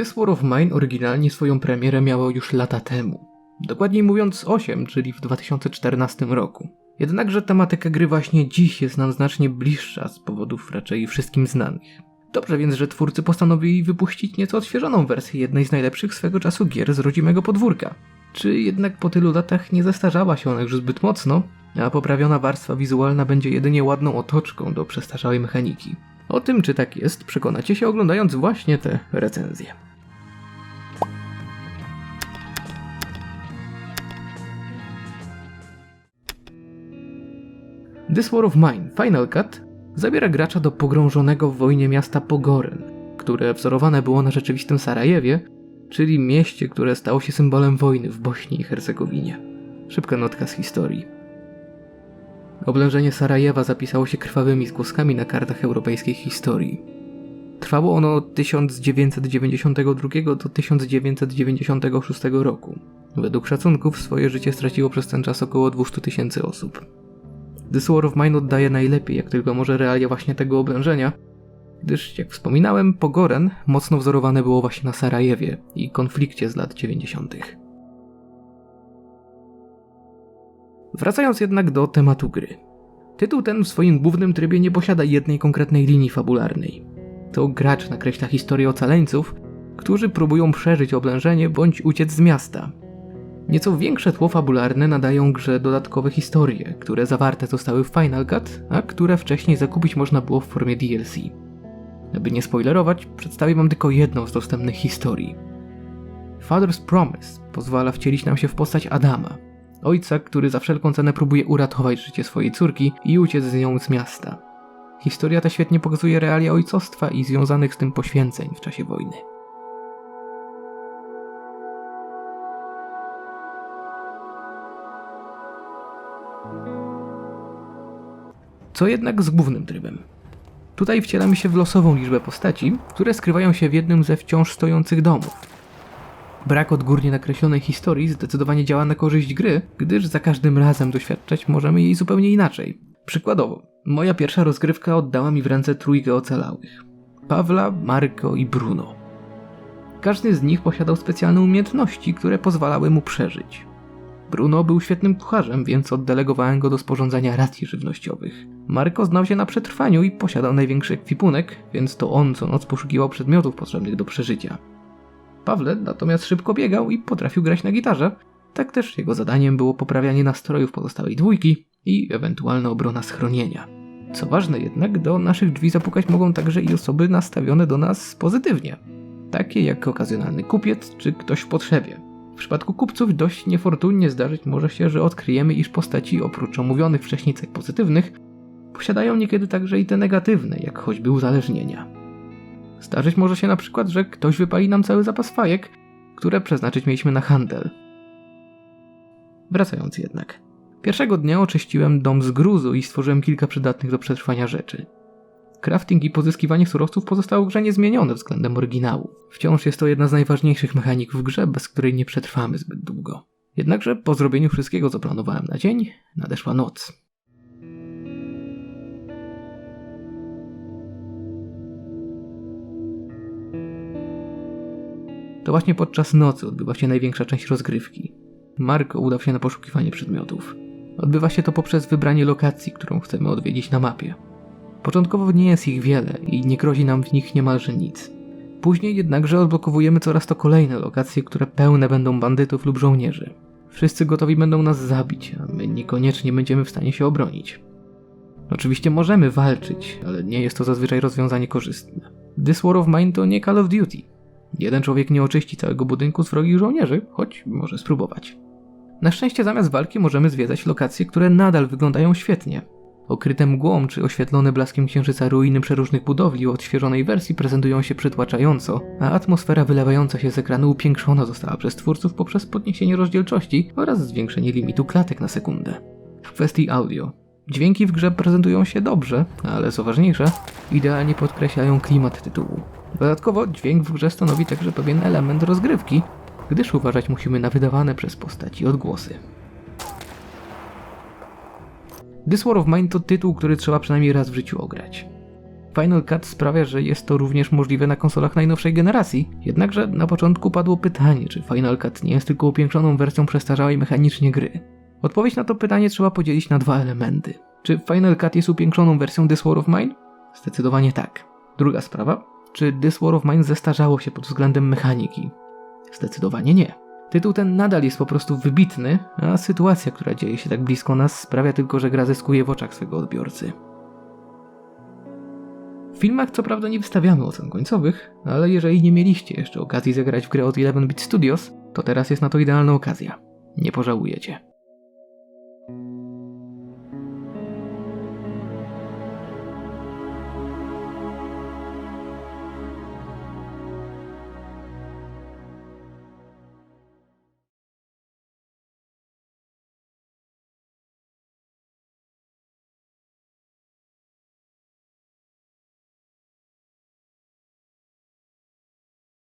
This War of Mine oryginalnie swoją premierę miało już lata temu. Dokładniej mówiąc 8, czyli w 2014 roku. Jednakże tematyka gry właśnie dziś jest nam znacznie bliższa z powodów raczej wszystkim znanych. Dobrze więc, że twórcy postanowili wypuścić nieco odświeżoną wersję jednej z najlepszych swego czasu gier z rodzimego podwórka. Czy jednak po tylu latach nie zestarzała się ona już zbyt mocno, a poprawiona warstwa wizualna będzie jedynie ładną otoczką do przestarzałej mechaniki? O tym, czy tak jest, przekonacie się oglądając właśnie te recenzje. This War of Mine Final Cut zabiera gracza do pogrążonego w wojnie miasta Pogoren, które wzorowane było na rzeczywistym Sarajewie, czyli mieście, które stało się symbolem wojny w Bośni i Hercegowinie. Szybka notka z historii. Oblężenie Sarajewa zapisało się krwawymi skłoskami na kartach europejskiej historii. Trwało ono od 1992 do 1996 roku. Według szacunków swoje życie straciło przez ten czas około 200 tysięcy osób. The War of Mine oddaje najlepiej, jak tylko może realia właśnie tego oblężenia, gdyż, jak wspominałem, Pogoren mocno wzorowane było właśnie na Sarajewie i konflikcie z lat 90. Wracając jednak do tematu gry. Tytuł ten w swoim głównym trybie nie posiada jednej konkretnej linii fabularnej. To gracz nakreśla historię ocaleńców, którzy próbują przeżyć oblężenie bądź uciec z miasta. Nieco większe tło fabularne nadają grze dodatkowe historie, które zawarte zostały w Final Cut, a które wcześniej zakupić można było w formie DLC. Aby nie spoilerować, przedstawię wam tylko jedną z dostępnych historii. Father's Promise pozwala wcielić nam się w postać Adama, ojca, który za wszelką cenę próbuje uratować życie swojej córki i uciec z nią z miasta. Historia ta świetnie pokazuje realia ojcostwa i związanych z tym poświęceń w czasie wojny. Co jednak z głównym trybem? Tutaj wcielamy się w losową liczbę postaci, które skrywają się w jednym ze wciąż stojących domów. Brak odgórnie nakreślonej historii zdecydowanie działa na korzyść gry, gdyż za każdym razem doświadczać możemy jej zupełnie inaczej. Przykładowo, moja pierwsza rozgrywka oddała mi w ręce trójkę ocalałych. Pawla, Marko i Bruno. Każdy z nich posiadał specjalne umiejętności, które pozwalały mu przeżyć. Bruno był świetnym kucharzem, więc oddelegowałem go do sporządzania racji żywnościowych. Marko znał się na przetrwaniu i posiadał największy ekwipunek, więc to on co noc poszukiwał przedmiotów potrzebnych do przeżycia. Pawle natomiast szybko biegał i potrafił grać na gitarze, tak też jego zadaniem było poprawianie nastrojów pozostałej dwójki i ewentualna obrona schronienia. Co ważne jednak, do naszych drzwi zapukać mogą także i osoby nastawione do nas pozytywnie, takie jak okazjonalny kupiec czy ktoś w potrzebie. W przypadku kupców dość niefortunnie zdarzyć może się, że odkryjemy, iż postaci oprócz omówionych wcześniej cech pozytywnych posiadają niekiedy także i te negatywne, jak choćby uzależnienia. Zdarzyć może się na przykład, że ktoś wypali nam cały zapas fajek, które przeznaczyć mieliśmy na handel. Wracając jednak. Pierwszego dnia oczyściłem dom z gruzu i stworzyłem kilka przydatnych do przetrwania rzeczy. Crafting i pozyskiwanie surowców pozostało w grze niezmienione względem oryginału. Wciąż jest to jedna z najważniejszych mechanik w grze, bez której nie przetrwamy zbyt długo. Jednakże po zrobieniu wszystkiego, co planowałem na dzień, nadeszła noc. To właśnie podczas nocy odbywa się największa część rozgrywki. Marko udał się na poszukiwanie przedmiotów. Odbywa się to poprzez wybranie lokacji, którą chcemy odwiedzić na mapie. Początkowo nie jest ich wiele i nie grozi nam w nich niemalże nic. Później jednakże odblokowujemy coraz to kolejne lokacje, które pełne będą bandytów lub żołnierzy. Wszyscy gotowi będą nas zabić, a my niekoniecznie będziemy w stanie się obronić. Oczywiście możemy walczyć, ale nie jest to zazwyczaj rozwiązanie korzystne. This War of Mine to nie Call of Duty. Jeden człowiek nie oczyści całego budynku z wrogich żołnierzy, choć może spróbować. Na szczęście zamiast walki możemy zwiedzać lokacje, które nadal wyglądają świetnie. Okryte mgłą czy oświetlone blaskiem księżyca ruiny przeróżnych budowli o odświeżonej wersji prezentują się przytłaczająco, a atmosfera wylewająca się z ekranu upiększona została przez twórców poprzez podniesienie rozdzielczości oraz zwiększenie limitu klatek na sekundę. W kwestii audio. Dźwięki w grze prezentują się dobrze, ale co ważniejsze, idealnie podkreślają klimat tytułu. Dodatkowo dźwięk w grze stanowi także pewien element rozgrywki, gdyż uważać musimy na wydawane przez postaci odgłosy. This War of Mine to tytuł, który trzeba przynajmniej raz w życiu ograć. Final Cut sprawia, że jest to również możliwe na konsolach najnowszej generacji. Jednakże na początku padło pytanie, czy Final Cut nie jest tylko upiększoną wersją przestarzałej mechanicznie gry. Odpowiedź na to pytanie trzeba podzielić na dwa elementy. Czy Final Cut jest upiększoną wersją This War of Mine? Zdecydowanie tak. Druga sprawa, czy This War of Mine zestarzało się pod względem mechaniki? Zdecydowanie nie. Tytuł ten nadal jest po prostu wybitny, a sytuacja, która dzieje się tak blisko nas, sprawia tylko, że gra zyskuje w oczach swego odbiorcy. W filmach co prawda nie wystawiamy ocen końcowych, ale jeżeli nie mieliście jeszcze okazji zagrać w grę od 11-bit Studios, to teraz jest na to idealna okazja. Nie pożałujecie.